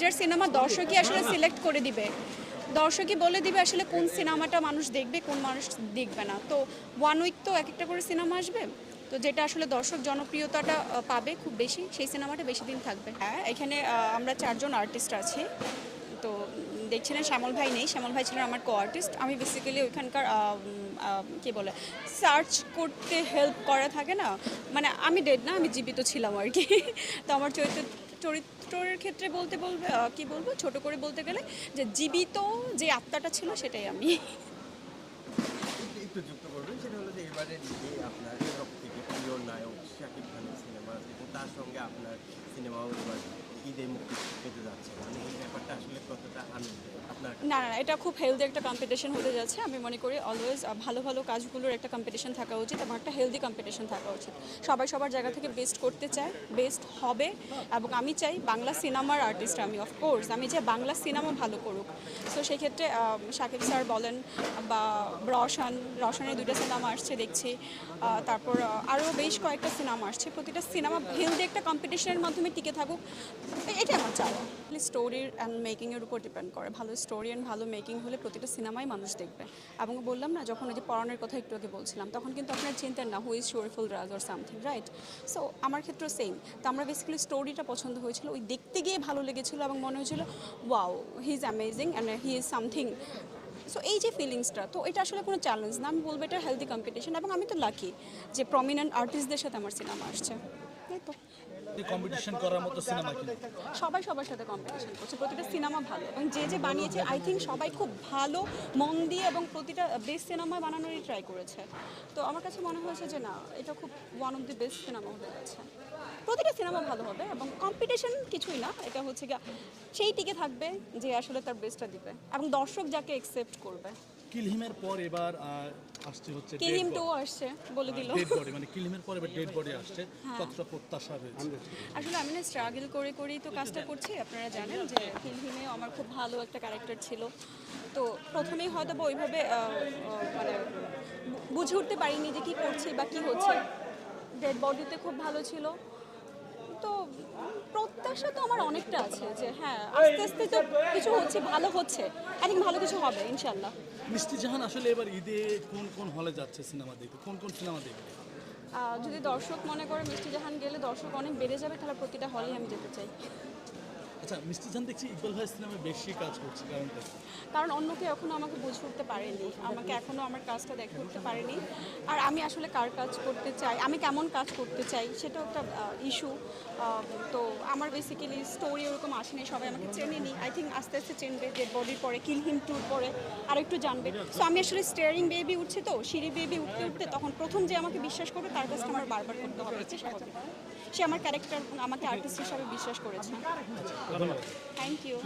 যার সিনেমা দর্শকই আসলে সিলেক্ট করে দিবে। দর্শকই বলে দিবে আসলে কোন সিনেমাটা মানুষ দেখবে, কোন মানুষ দেখবে না। তো ওয়ান উইক তো এক একটা করে সিনেমা আসবে। তো যেটা আসলে দর্শক জনপ্রিয়তাটা পাবে খুব বেশি, সেই সিনেমাটা বেশি দিন থাকবে। হ্যাঁ এখানে আমরা চারজন আর্টিস্ট আছি। তো দেখছিলেন শ্যামল ভাই নেই। শ্যামল ভাই ছিলেন আমার কো আর্টিস্ট আমি বেসিক্যালি ওইখানকার কি বলে সার্চ করতে হেল্প করা থাকে না। মানে আমি ডেড না, আমি জীবিত ছিলাম আর কি। তো আমার চরিত্র চরিত্র চরিত্রের ক্ষেত্রে বলতে বলবে কি বলব? ছোট করে বলতে গেলে যে জীবিত যে আত্মাটা ছিল সেটাই আমি। একটু- যুক্ত করবেন, সেটা হলো যে এবারে ঈদে আপনার সব থেকে প্রিয় নায়ক শাকিব খানের সিনেমা এবং তার সঙ্গে আপনার সিনেমাও মানে না না এটা খুব হেলদি একটা কম্পিটিশন হতে যাচ্ছে। আমি মনে করি অলওয়েজ ভালো ভালো কাজগুলোর একটা কম্পিটিশন থাকা উচিত এবং একটা হেলদি কম্পিটিশন থাকা উচিত। সবাই সবার জায়গা থেকে বেস্ট করতে চায় বেস্ট হবে এবং আমি চাই বাংলা সিনেমার আর্টিস্ট আমি অফকোর্স আমি চাই বাংলা সিনেমা ভালো করুক। সো সেই ক্ষেত্রে আহ, শাকিব স্যার বলেন বা রশন রশনের দুইটা সিনেমা আসছে দেখছি। তারপর আরও বেশ কয়েকটা সিনেমা আসছে। প্রতিটা সিনেমা হেলদি একটা কম্পিটিশনের মাধ্যমে টিকে থাকুক। এটাই আমার চাওয়া। স্টোরির অ্যান্ড মেকিংয়ের উপর ডিপেন্ড করে। ভালো স্টোরি অ্যান্ড ভালো মেকিং হলে প্রতিটা সিনেমাই মানুষ দেখবে। এবং বললাম না, যখন ওই যে পড়ানোর কথা একটু আগে বলছিলাম, তখন কিন্তু আপনার চিন্তেন না who is Shariful Raj or something right so আমার ক্ষেত্রেও সেম তো আমরা বেসিক্যালি স্টোরিটা পছন্দ হয়েছিল, ওই দেখতে গিয়ে ভালো লেগেছিল এবং মনে হয়েছিল wow he is amazing and he is something so এই যে ফিলিংসটা তো এটা আসলে কোনো চ্যালেঞ্জ না। আমি বলব এটা হেলদি কম্পিটিশন এবং আমি তো লাকি যে প্রমিনেন্ট আর্টিস্টদের সাথে আমার সিনেমা আসছে। তাই তো? কম্পিটিশন করার মতো সিনেমা কিন্তু সবাই সবার সাথে কম্পিটিশন করছে, প্রতিটা সিনেমা ভালো। এবং যে যে বানিয়েছে আই থিঙ্ক সবাই খুব ভালো, মন দিয়ে এবং প্রতিটা বেস্ট সিনেমা বানানোরই ট্রাই করেছে। তো আমার কাছে মনে হয়েছে যে না, এটা খুব one of the best cinema হতে যাচ্ছে। প্রতিটা সিনেমা ভালো হবে এবং কম্পিটিশন কিছুই না, এটা হচ্ছে গিয়ে, সেই টিকে থাকবে যে আসলে তার বেস্টটা দিবে। এবং দর্শক যাকে একসেপ্ট করবে। কিলহিমের পর এবার আসছে হচ্ছে কিলিম টু আসছে বলে দিল। ডেড বডি মানে কিলহিমের পর এবার ডেড বডি আসছে। কতটা প্রত্যাশা রয়েছে। আসলে আমি না স্ট্রাগল করে করেই তো কাজটা করছি আপনারা জানেন যে ফিল্মিনেও আমার খুব ভালো একটা ক্যারেক্টার ছিল। তো প্রথমেই হয়তো বা ওইভাবে মানে বুঝে উঠতে পারিনি যে কী করছি বা কী হচ্ছে। ডেড বডিতে খুব ভালো ছিল। তো প্রত্যাশা তো আমার অনেকটা আছে যে হ্যাঁ আস্তে আস্তে তো কিছু হচ্ছে ভালো হচ্ছে আই থিঙ্ক ভালো কিছু হবে ইনশাআল্লাহ। মিষ্টি জাহান আসলে এবার ঈদে কোন কোন হলে যাচ্ছে সিনেমা দেখতে? কোন কোন সিনেমা দেখবে? যদি দর্শক মনে করে মিষ্টি জাহান গেলে দর্শক অনেক বেড়ে যাবে তাহলে প্রতিটা হলেই আমি যেতে চাই। আচ্ছা জাহান দেখছি ইকবাল ভাই সিনেমায় বেশি কাজ করছে, কারণটা কারণ অন্য কেউ এখনও আমাকে বুঝে উঠতে পারেনি, আমাকে এখনও আমার কাজটা দেখে উঠতে পারেনি। আর আমি আসলে কার কাজ করতে চাই, আমি কেমন কাজ করতে চাই সেটাও একটা ইস্যু তো আমার বেসিক্যালি স্টোরি ওরকম আসেনি সবাই আমাকে চেনেনি আই থিঙ্ক আস্তে আস্তে চেনবে ডেড বডির পরে কিল হিম টুর পরে আর একটু জানবে। সো আমি আসলে স্টিয়ারিং বেবি উঠছে তো, সিঁড়ি বেবি উঠতে উঠতে তখন প্রথম যে আমাকে বিশ্বাস করবে, তার কাজটা আমার বারবার করতে হবে সে আমার ক্যারেক্টার আমাকে আর্টিস্ট হিসাবে বিশ্বাস করেছে। Thank you